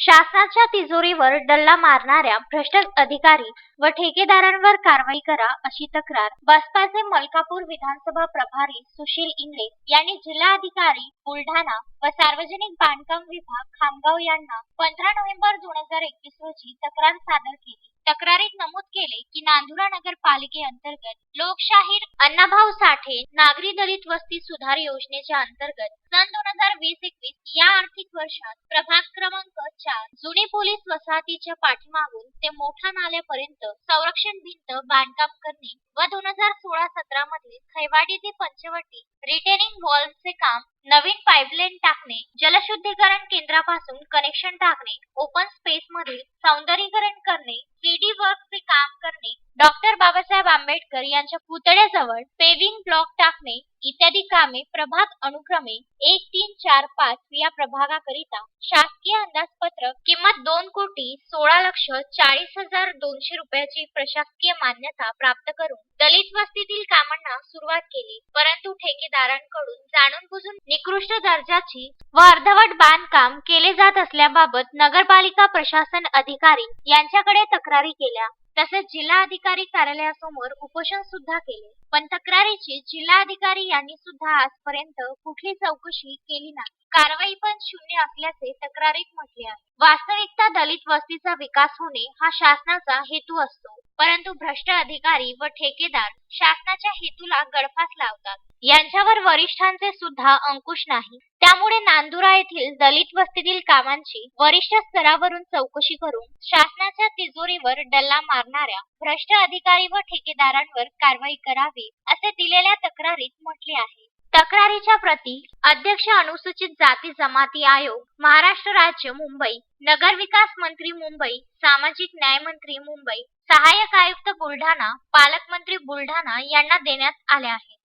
शासनाच्या तिजोरीवर डल्ला मारणाऱ्या भ्रष्ट अधिकारी व ठेकेदारांवर कारवाई करा अशी तक्रार बसपाचे मलकापूर विधानसभा प्रभारी सुशील इंगळे यांनी जिल्हाधिकारी बुलढाणा व सार्वजनिक बांधकाम विभाग खामगाव यांना पंधरा नोव्हेंबर दोन हजार एकवीस रोजी तक्रार सादर केली. तक्रारीत नमूद केले की नांदुरा नगरपालिकेअंतर्गत लोकशाहीर अण्णाभाऊ साठे नागरी दलित वस्ती सुधार योजनेच्या अंतर्गत सन दोन हजार वीस एकवीस या आर्थिक वर्षात प्रभाग क्रमांक चार जुनी पोलीस वसाहतीच्या पाठीमागून ते मोठा नाल्यापर्यंत संरक्षण भिंत बांधकाम करणे व दोन हजार सोळा सतरा मध्ये खैवाडी ते पंचवटी रिटेनिंग वॉलचे काम नवीन पाईपलाईन टाकणे जलशुद्धीकरण केंद्रापासून कनेक्शन टाकणे ओपन स्पेस मधील सौंदर्यीकरण करणे थ्री वर्कचे काम करणे डॉक्टर बाबासाहेब आंबेडकर यांच्या पुतळ्याजवळ पेविंग ब्लॉक टाकणे इत्यादी कामे प्रभाग अनुक्रमे एक तीन चार पाच या प्रभागाकरिता शासकीय अंदाजपत्रक किंमत दोन कोटी सोळा लक्ष चाळीस हजार दोनशे रुपयाची प्रशासकीय मान्यता प्राप्त करून दलित वस्तीतील कामांना सुरुवात केली. परंतु ठेकेदारांकडून जाणून बुजून निकृष्ट दर्जाची व अर्धवट बांधकाम केले जात असल्याबाबत नगरपालिका प्रशासन अधिकारी यांच्याकडे तक्रारी केल्या. तसेच जिल्हा अधिकारी कार्यालयासमोर उपोषण सुद्धा केले. पण तक्रारीची जिल्हाधिकारी यांनी सुद्धा आजपर्यंत कुठली चौकशी केली नाही. कारवाई पण शून्य असल्याचे तक्रारीत म्हटले आहे. वास्तविकता दलित वस्तीचा विकास होणे हा शासनाचा हेतू असतो. परंतु भ्रष्ट अधिकारी व ठेकेदार शासनाच्या हेतूला गळफास लावतात. यांच्यावर वरिष्ठांचे सुद्धा अंकुश नाही. त्यामुळे नांदुरा येथील दलित वस्तीतील कामांची वरिष्ठ स्तरावरून चौकशी करून शासनाच्या तिजोरीवर डल्ला मारणाऱ्या भ्रष्ट अधिकारी व ठेकेदारांवर कारवाई करावी असे दिलेल्या तक्रारीत म्हटले आहे. तक्रारीच्या प्रती अध्यक्ष अनुसूचित जाती जमाती आयोग महाराष्ट्र राज्य मुंबई नगर विकास मंत्री मुंबई सामाजिक न्याय मंत्री मुंबई सहाय्यक आयुक्त बुलढाणा पालकमंत्री बुलढाणा यांना देण्यात आले आहे.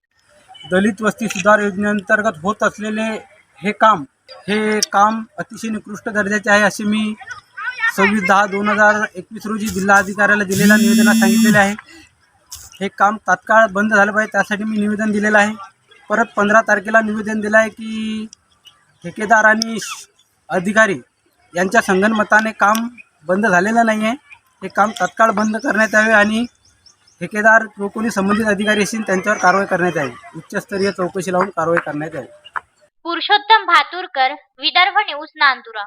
दलित वस्ती सुधार योजनेअंतर्गत होत असलेले हे काम हे काम अतिशय निकृष्ट दर्जाचे आहे असे मी सव्वीस दहा दोन हजार एकवीस रोजी जिल्हाधिकाऱ्याला दिलेल्या निवेदनात सांगितलेले आहे. हे काम तात्काळ बंद झालं पाहिजे त्यासाठी मी निवेदन दिलेलं आहे. परत पंधरा तारखेला निवेदन दिलं आहे की ठेकेदार आणि अधिकारी यांच्या संगनमताने काम बंद झालेलं नाही आहे हे काम तात्काळ बंद करण्यात यावे आणि ठेकेदार जो कोणी संबंधित अधिकारी असतील त्यांच्यावर कारवाई करण्यात यावी. उच्चस्तरीय चौकशी लावून कारवाई करण्यात यावी. पुरुषोत्तम भातुरकर विदर्भ न्यूज नांदुरा.